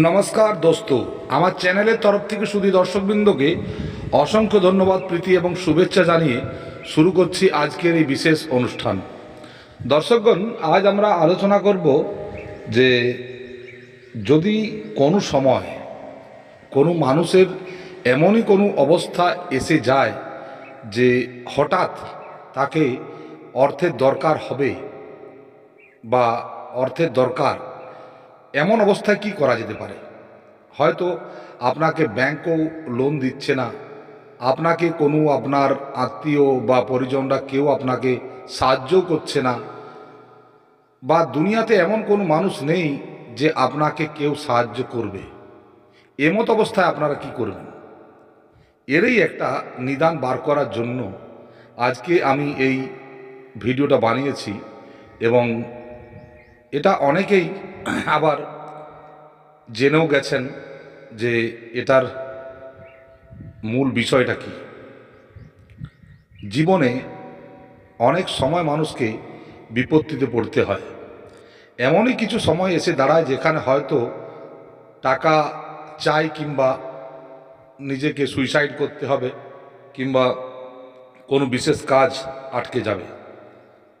নমস্কার দোস্ত। আমার চ্যানেলের তরফ থেকে শুধু দর্শকবৃন্দকে অসংখ্য ধন্যবাদ, প্রীতি এবং শুভেচ্ছা জানিয়ে শুরু করছি আজকের এই বিশেষ অনুষ্ঠান। দর্শকগণ, আজ আমরা আলোচনা করব যে যদি কোনো সময় কোনো মানুষের এমনই কোনো অবস্থা এসে যায় যে হঠাৎ তাকে অর্থের দরকার হবে বা অর্থের দরকার এমন অবস্থায় কি করা যেতে পারে? হয়তো আপনাকে ব্যাংকও লোন দিচ্ছে না। আপনাকে কোনো আপনার আত্মীয় বা পরিজনরা কেউ আপনাকে সাহায্য করছে না। বা দুনিয়াতে এমন কোনো মানুষ নেই যে আপনাকে কেউ সাহায্য করবে। এমত অবস্থায় আপনারা কি করবেন? এরই একটা নিদান বার করার জন্য আজকে আমি এই ভিডিওটা বানিয়েছি এবং এটা অনেকেই আবার জেনেও গেছেন যে এটার মূল বিষয়টা কি। জীবনে অনেক সময় মানুষকে বিপত্তিতে পড়তে হয়। এমনই কিছু সময় এসে দাঁড়ায় যেখানে হয়তো টাকা চাই কিংবা নিজেকে সুইসাইড করতে হবে কিংবা কোনো বিশেষ কাজ আটকে যাবে।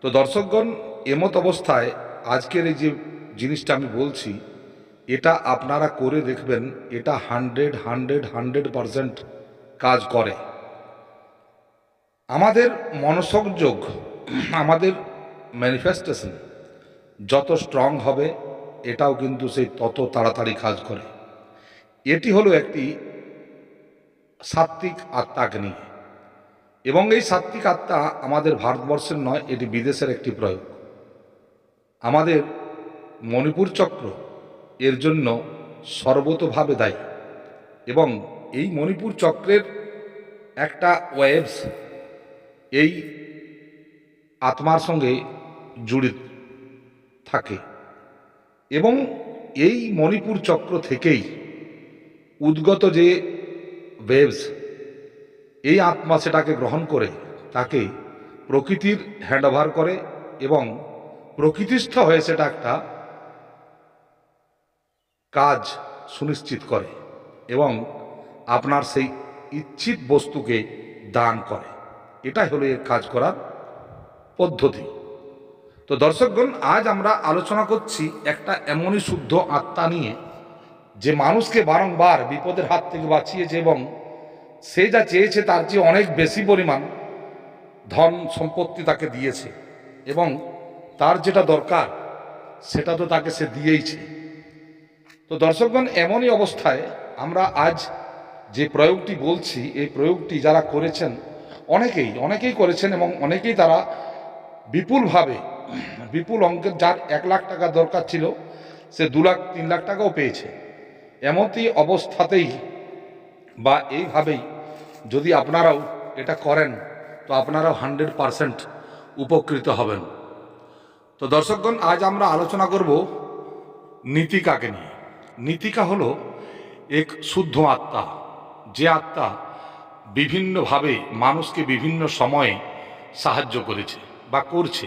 তো দর্শকগণ এমত অবস্থায় আজকের এই যে জিনিসটা আমি বলছি, এটা আপনারা করে দেখবেন, এটা হান্ড্রেড হান্ড্রেড হান্ড্রেড পারসেন্ট কাজ করে। আমাদের মনসংযোগ আমাদের ম্যানিফেস্টেশন যত স্ট্রং হবে, এটাও কিন্তু সেই তত তাড়াতাড়ি কাজ করে। এটি হলো একটি সাত্ত্বিক আত্মাকে নিয়ে। এবং এই সাত্ত্বিক আত্মা আমাদের ভারতবর্ষের নয়, এটি বিদেশের একটি প্রয়োগ। আমাদের মণিপুর চক্র এর জন্য সর্বতভাবে দায়ী। এবং এই মণিপুর চক্রের একটা ওয়েবস এই আত্মার সঙ্গে জড়িত থাকে। এবং এই মণিপুর চক্র থেকেই উদ্গত যে ওয়েবস এই আত্মা সেটাকে গ্রহণ করে, তাকে প্রকৃতির হ্যান্ডওভার করে এবং প্রকৃতিস্থ হয়ে সেটা একটা কাজ সুনিশ্চিত করে এবং আপনার সেই ইচ্ছিত বস্তুকে দান করে। এটাই হলো এর কাজ করার পদ্ধতি। তো দর্শকগণ, আজ আমরা আলোচনা করছি একটা এমনই শুদ্ধ আত্মা নিয়ে, যে মানুষকে বারংবার বিপদের হাত থেকে বাঁচিয়েছে এবং সে যা চেয়েছে তার চেয়ে অনেক বেশি পরিমাণ ধন সম্পত্তি তাকে দিয়েছে এবং তার যেটা দরকার, সেটা তো তাকে সে দিয়েইছে। তো দর্শকগণ, এমনই অবস্থায় আমরা আজ যে প্রয়োগটি বলছি, এই প্রয়োগটি যারা করেছেন, অনেকেই অনেকেই করেছেন এবং অনেকেই তারা বিপুলভাবে, বিপুল অঙ্কের যার এক লাখ টাকা দরকার ছিল, সে দু লাখ, তিন লাখ টাকাও পেয়েছে। এমনই অবস্থাতেই বা এইভাবেই যদি আপনারাও এটা করেন, তো আপনারাও হান্ড্রেড পারসেন্ট উপকৃত হবেন। তো দর্শকগণ, আজ আমরা আলোচনা করব নীতিকাকে নিয়ে। নীতিকা হলো এক শুদ্ধ আত্মা। যে আত্মা বিভিন্নভাবে মানুষকে বিভিন্ন সময়ে সাহায্য করেছে বা করছে।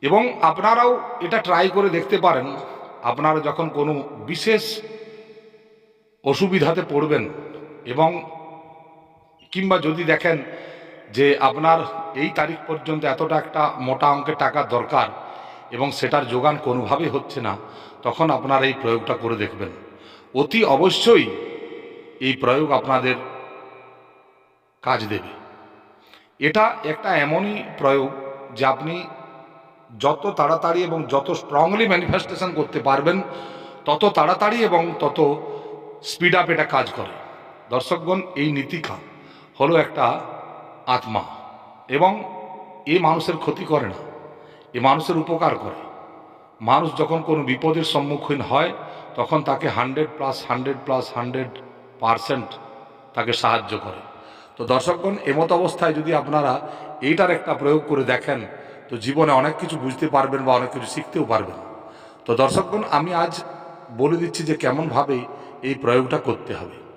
এবং আপনারাও এটা ট্রাই করে দেখতে পারেন, আপনারা যখন কোনো বিশেষ অসুবিধাতে পড়বেন এবং কিংবা যদি দেখেন যে আপনার এই তারিখ পর্যন্ত এতটা একটা মোটা অঙ্কের টাকা দরকার এবং সেটার যোগান কোনোভাবেই হচ্ছে না, তখন আপনার এই প্রয়োগটা করে দেখবেন। অতি অবশ্যই এই প্রয়োগ আপনাদের কাজ দেবে। এটা একটা এমনই প্রয়োগ যে আপনি যত তাড়াতাড়ি এবং যত স্ট্রংলি ম্যানিফেস্টেশন করতে পারবেন, তত তাড়াতাড়ি এবং তত স্পিড আপ এটা কাজ করে। দর্শকগণ, এই নীতিকা হলো একটা আত্মা। এবং এ মানুষের ক্ষতি করে না, এ মানুষের উপকার করে। মানুষ যখন কোনো বিপদের সম্মুখীন হয়, তখন তাকে hundred plus hundred plus hundred percent তাকে সাহায্য করে। তো দর্শকগণ, এমত অবস্থায় যদি আপনারা এইটার একটা প্রয়োগ করে দেখেন, তো জীবনে অনেক কিছু বুঝতে পারবেন বা অনেক কিছু শিখতেও পারবেন। তো দর্শকগণ, আমি আজ বলে দিচ্ছি যে কেমনভাবে এই প্রয়োগটা করতে হবে।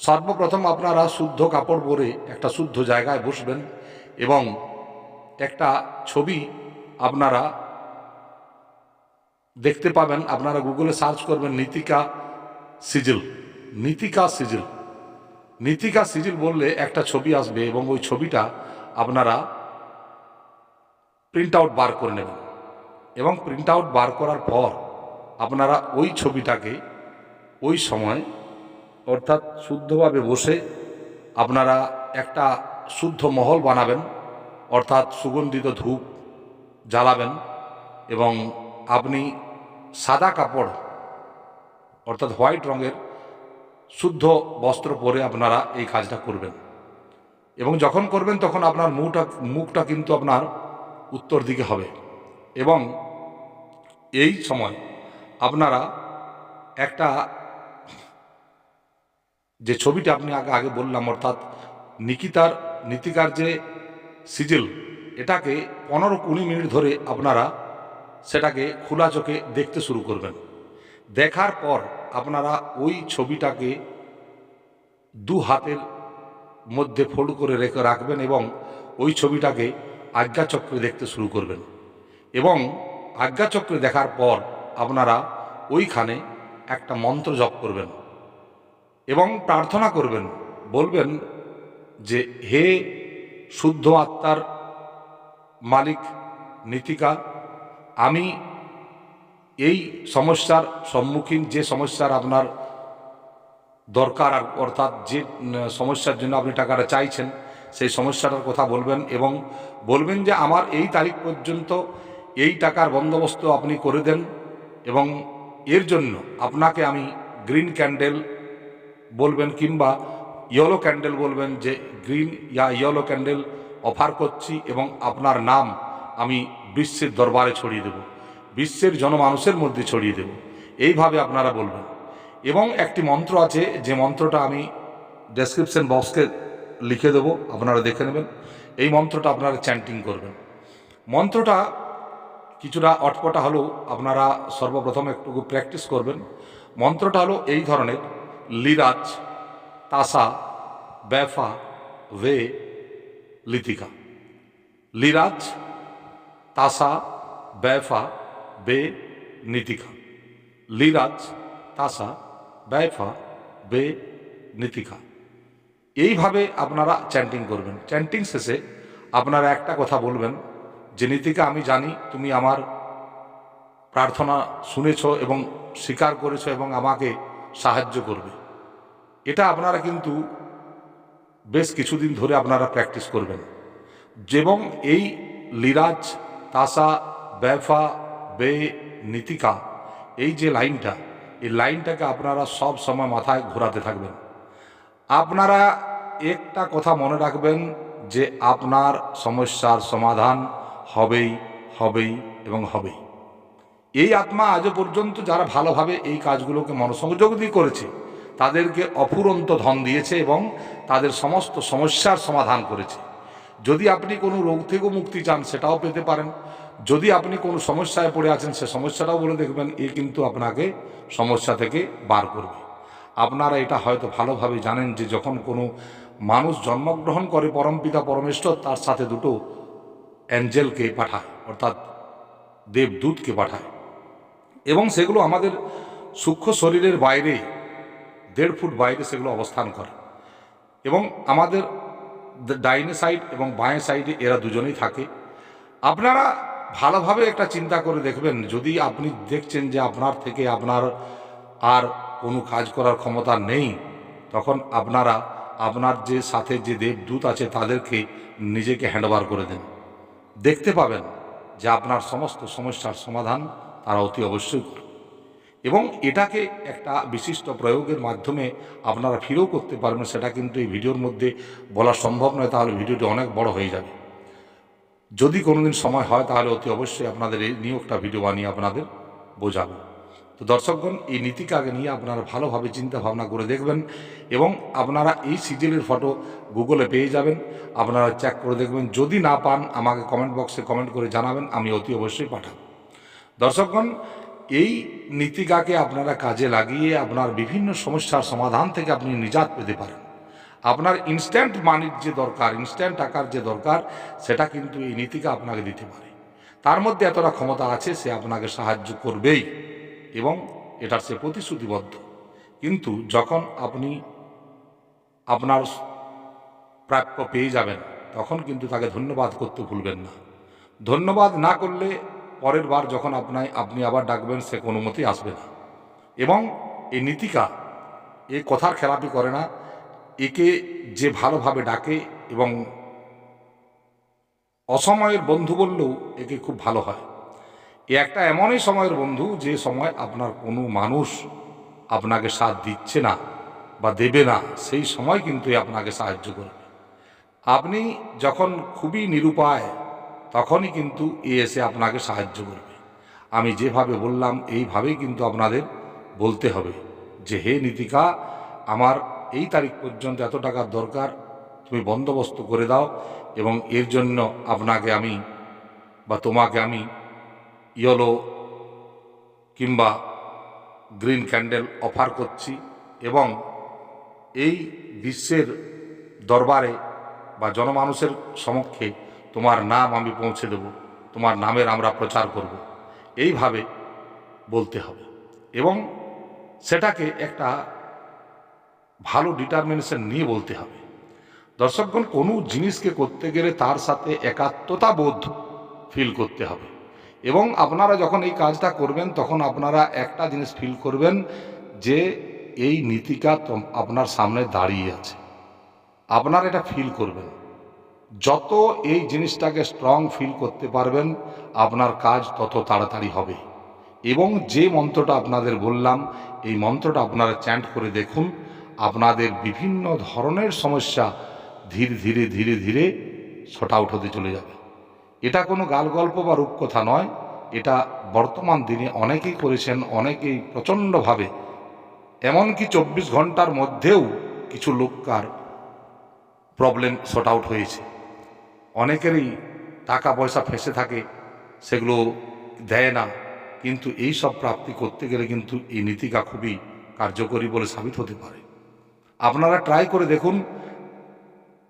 সর্বপ্রথম আপনারা শুদ্ধ কাপড় পরে একটা শুদ্ধ জায়গায় বসবেন এবং একটা ছবি আপনারা দেখতে পাবেন, আপনারা গুগলে সার্চ করবেন নীতিকা সিজিল নীতিকা সিজিল। নীতিকা সিজিল বললে একটা ছবি আসবে এবং ওই ছবিটা আপনারা প্রিন্ট আউট বার করে নেবেন। এবং প্রিন্ট আউট বার করার পর আপনারা ওই ছবিটাকে ওই সময় অর্থাৎ শুদ্ধভাবে বসে আপনারা একটা শুদ্ধ মহল বানাবেন, অর্থাৎ সুগন্ধিত ধূপ জ্বালাবেন এবং আপনি সাদা কাপড়, অর্থাৎ হোয়াইট রঙের শুদ্ধ বস্ত্র পরে আপনারা এই কাজটা করবেন। এবং যখন করবেন তখন আপনার মুখটা মুখটা কিন্তু আপনার উত্তর দিকে হবে। এবং এই সময় আপনারা একটা যে ছবিটা আপনি আগে আগে বললাম, অর্থাৎ নিকিতার, নীতিকার যে সিজিল, এটাকে পনেরো কুড়ি মিনিট ধরে আপনারা সেটাকে খোলা চোখে দেখতে শুরু করবেন। দেখার পর আপনারা ওই ছবিটাকে দু হাতের মধ্যে ফোল্ড করে রেখে রাখবেন এবং ওই ছবিটাকে আজ্ঞাচক্রে দেখতে শুরু করবেন। এবং আজ্ঞাচক্রে দেখার পর আপনারা ওইখানে একটা মন্ত্র জপ করবেন। এবং প্রার্থনা করবেন, বলবেন যে, হে শুদ্ধ আত্মার মালিক, নীতিকা, আমি এই সমস্যার সম্মুখীন, যে সমস্যার আপনার দরকার অর্থাৎ যে সমস্যার জন্য আপনি টাকাটা চাইছেন, সেই সমস্যাটার কথা বলবেন এবং বলবেন যে, আমার এই তারিখ পর্যন্ত এই টাকার বন্দোবস্ত আপনি করে দেন এবং এর জন্য আপনাকে আমি গ্রিন ক্যান্ডেল বলবেন কিংবা ইয়েলো ক্যান্ডেল বলবেন যে গ্রিন ইয়া ইয়েলো ক্যান্ডেল অফার করছি এবং আপনার নাম আমি বিশ্বের দরবারে ছড়িয়ে দেব, বিশ্বের জনমানুষের মধ্যে ছড়িয়ে দেব। এইভাবে আপনারা বলবেন। এবং একটি মন্ত্র আছে, যে মন্ত্রটা আমি ডেসক্রিপশন বক্সকে লিখে দেবো, আপনারা দেখে নেবেন। এই মন্ত্রটা আপনারা চ্যান্টিং করবেন। মন্ত্রটা কিছুটা অটপটা হলেও আপনারা সর্বপ্রথম একটু প্র্যাকটিস করবেন। মন্ত্রটা হলো এই ধরনের লিরাজ, তাসা, ব্যাফা ভে লিতিকা। লিরাজ, তাসা, ব্যাফা, বে, নীতিকা। লিরাজ, তাসা, ব্যাফা, বে, নীতিকা। এইভাবে আপনারা চ্যান্টিং করবেন। চ্যান্টিং শেষে আপনারা একটা কথা বলবেন যে, নীতিকা, আমি জানি তুমি আমার প্রার্থনা শুনেছ এবং স্বীকার করেছ এবং আমাকে সাহায্য করবে। এটা আপনারা কিন্তু বেশ কিছুদিন ধরে আপনারা প্র্যাকটিস করবেন। এবং এই লিরাজ, তাসা, ব্যাফা, বে, নীতিকা, এই যে লাইনটা, এই লাইনটাকে আপনারা সব সময় মাথায় ঘোরাতে থাকবেন। আপনারা একটা কথা মনে রাখবেন যে আপনার সমস্যার সমাধান হবেই হবেই এবং হবেই। এই আত্মা আজও পর্যন্ত যারা ভালোভাবে এই কাজগুলোকে মনসংযোগ দিয়ে করেছে তাদেরকে অফুরন্ত ধন দিয়েছে এবং তাদের সমস্ত সমস্যার সমাধান করেছে। যদি আপনি কোনো রোগ থেকে মুক্তি চান, সেটাও পেতে পারেন। যদি আপনি কোনো সমস্যায় পড়ে আছেন, সে সমস্যাটাও বলে দেখবেন, এ কিন্তু আপনাকে সমস্যা থেকে বার করবে। আপনারা এটা হয়তো ভালোভাবে জানেন যে, যখন কোনো মানুষ জন্মগ্রহণ করে পরমপিতা পরমেশ্বর, তার সাথে দুটো অ্যাঞ্জেলকে পাঠায়, অর্থাৎ দেবদূতকে পাঠায়। এবং সেগুলো আমাদের সূক্ষ্ম শরীরের বাইরে দেড় ফুট বাইরে সেগুলো অবস্থান করে। এবং আমাদের ডাইনে সাইড এবং বাঁয়ে সাইডে এরা দুজনেই থাকে। আপনারা ভালোভাবে একটা চিন্তা করে দেখবেন, যদি আপনি দেখছেন যে আপনার থেকে আপনার আর কোনো কাজ করার ক্ষমতা নেই, তখন আপনারা আপনার যে সাথে যে দেবদূত আছে তাদেরকে নিজেকে হ্যান্ডওভার করে দেন। দেখতে পাবেন যে আপনার সমস্ত সমস্যার সমাধান তারা অতি অবশ্যই করবে। এবং এটাকে একটা বিশিষ্ট প্রয়োগের মাধ্যমে আপনারা ফিরেও করতে পারবেন, সেটা কিন্তু এই ভিডিওর মধ্যে বলা সম্ভব নয়, তাহলে ভিডিওটি অনেক বড় হয়ে যাবে। যদি কোনোদিন সময় হয়, তাহলে অতি অবশ্যই আপনাদের এই নিয়ে একটা ভিডিও বানিয়ে আপনাদের বোঝাবো। তো দর্শকগণ, এই নীতিকাকে নিয়ে আপনারা ভালোভাবে চিন্তা ভাবনা করে দেখবেন এবং আপনারা এই সিরিয়ালের ফটো গুগলে পেয়ে যাবেন, আপনারা চেক করে দেখবেন। যদি না পান, আমাকে কমেন্ট বক্সে কমেন্ট করে জানাবেন, আমি অতি অবশ্যই পাঠাব। দর্শকগণ এই নীতিকাকে আপনারা কাজে লাগিয়ে আপনার বিভিন্ন সমস্যার সমাধান থেকে আপনি নিজাত পেতে পারেন। আপনার ইনস্ট্যান্ট মানির যে দরকার ইনস্ট্যান্ট টাকার যে দরকার, সেটা কিন্তু এই নীতিকা আপনাকে দিতে পারে। তার মধ্যে এতটা ক্ষমতা আছে, সে আপনাকে সাহায্য করবেই এবং এটার সে প্রতিশ্রুতিবদ্ধ। কিন্তু যখন আপনি আপনার প্রাপ্য পেয়ে যাবেন, তখন কিন্তু তাকে ধন্যবাদ করতে ভুলবেন না। ধন্যবাদ না করলে পরের বার যখন আপনায় আপনি আবার ডাকবেন, সে কোনো মতেই আসবে না। এবং এই নীতিকা, এ কথার খেলাপি করে না। একে যে ভালোভাবে ডাকে এবং অসময়ের বন্ধু বললেও একে খুব ভালো হয়। এ একটা এমনই সময়ের বন্ধু যে সময় আপনার কোনো মানুষ আপনাকে সাথ দিচ্ছে না বা দেবে না, সেই সময় কিন্তু আপনাকে সাহায্য করবে। আপনি যখন খুবই নিরুপায় তখনই কিন্তু এ এসে আপনাকে সাহায্য করবে। আমি যেভাবে বললাম, এইভাবেই কিন্তু আপনাদের বলতে হবে যে, হে নীতিকা, আমার এই তারিখ পর্যন্ত এত টাকার দরকার, তুমি বন্দোবস্ত করে দাও এবং এর জন্য আপনাকে আমি বা তোমাকে আমি ইয়েলো কিংবা গ্রিন ক্যান্ডেল অফার করছি এবং এই বিশ্বের দরবারে বা জনমানুষের সমক্ষে তোমার নাম আমি পৌঁছে দেব, তোমার নামের আমরা প্রচার করব। এইভাবে বলতে হবে। এবং সেটাকে একটা ভালো ডিটারমিনেশন নিয়ে বলতে হবে। দর্শকগণ, কোনো জিনিসকে করতে গেলে তার সাথে একাত্মতা বোধ ফিল করতে হবে। এবং আপনারা যখন এই কাজটা করবেন, তখন আপনারা একটা জিনিস ফিল করবেন যে এই নীতিকা আপনার সামনে দাঁড়িয়ে আছে। আপনারা এটা ফিল করবেন। যত এই জিনিসটাকে স্ট্রং ফিল করতে পারবেন, আপনার কাজ তত তাড়াতাড়ি হবে। এবং যে মন্ত্রটা আপনাদের বললাম, এই মন্ত্রটা আপনারা চ্যান্ট করে দেখুন, আপনাদের বিভিন্ন ধরনের সমস্যা ধীরে ধীরে ধীরে ধীরে ছটা আউট হতে চলে যাবে। এটা কোনো গাল গল্প বা রূপকথা নয়, এটা বর্তমান দিনে অনেকেই করেছেন, অনেকেই প্রচণ্ডভাবে। এমনকি চব্বিশ ঘণ্টার মধ্যেও কিছু লোককার প্রবলেম শর্ট আউট হয়েছে। অনেকেরই টাকা পয়সা ফেসে থাকে, সেগুলো দেয় না। কিন্তু এই সব প্রাপ্তি করতে গেলে কিন্তু এই নীতিকা খুবই কার্যকরী বলে সাবিত হতে পারে। আপনারা ট্রাই করে দেখুন,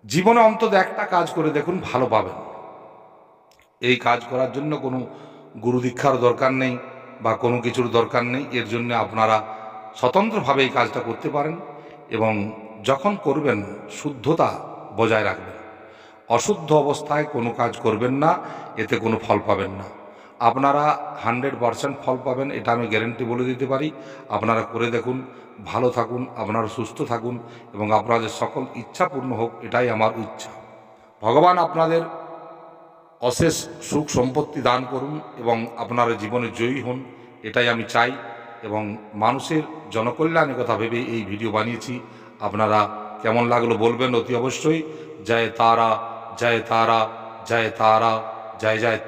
জীবনে অন্তত একটা কাজ করে দেখুন, ভালো পাবেন। এই কাজ করার জন্য কোনো গুরু দীক্ষার দরকার নেই বা কোনো কিছুর দরকার নেই। এর জন্য আপনারা স্বতন্ত্রভাবে এই কাজটা করতে পারেন এবং যখন করবেন, শুদ্ধতা বজায় রাখবেন। অশুদ্ধ অবস্থায় কোনো কাজ করবেন না, এতে কোনো ফল পাবেন না। আপনারা হান্ড্রেড পারসেন্ট ফল পাবেন, এটা আমি গ্যারেন্টি বলে দিতে পারি। আপনারা করে দেখুন, ভালো থাকুন, আপনারা সুস্থ থাকুন, এবং আপনাদের সকল ইচ্ছা পূর্ণ হোক, এটাই আমার ইচ্ছা। ভগবান আপনাদের অশেষ সুখ সম্পত্তি দান করুন, এবং আপনারা জীবনে জয়ী হন, এটাই আমি চাই, এবং মানুষের জনকল্যাণের কথা ভেবে এই ভিডিও বানিয়েছি। আপনারা কেমন লাগল বলবেন অতি অবশ্যই। জয় তারা। জয় তারা জয় তারা জয় জয়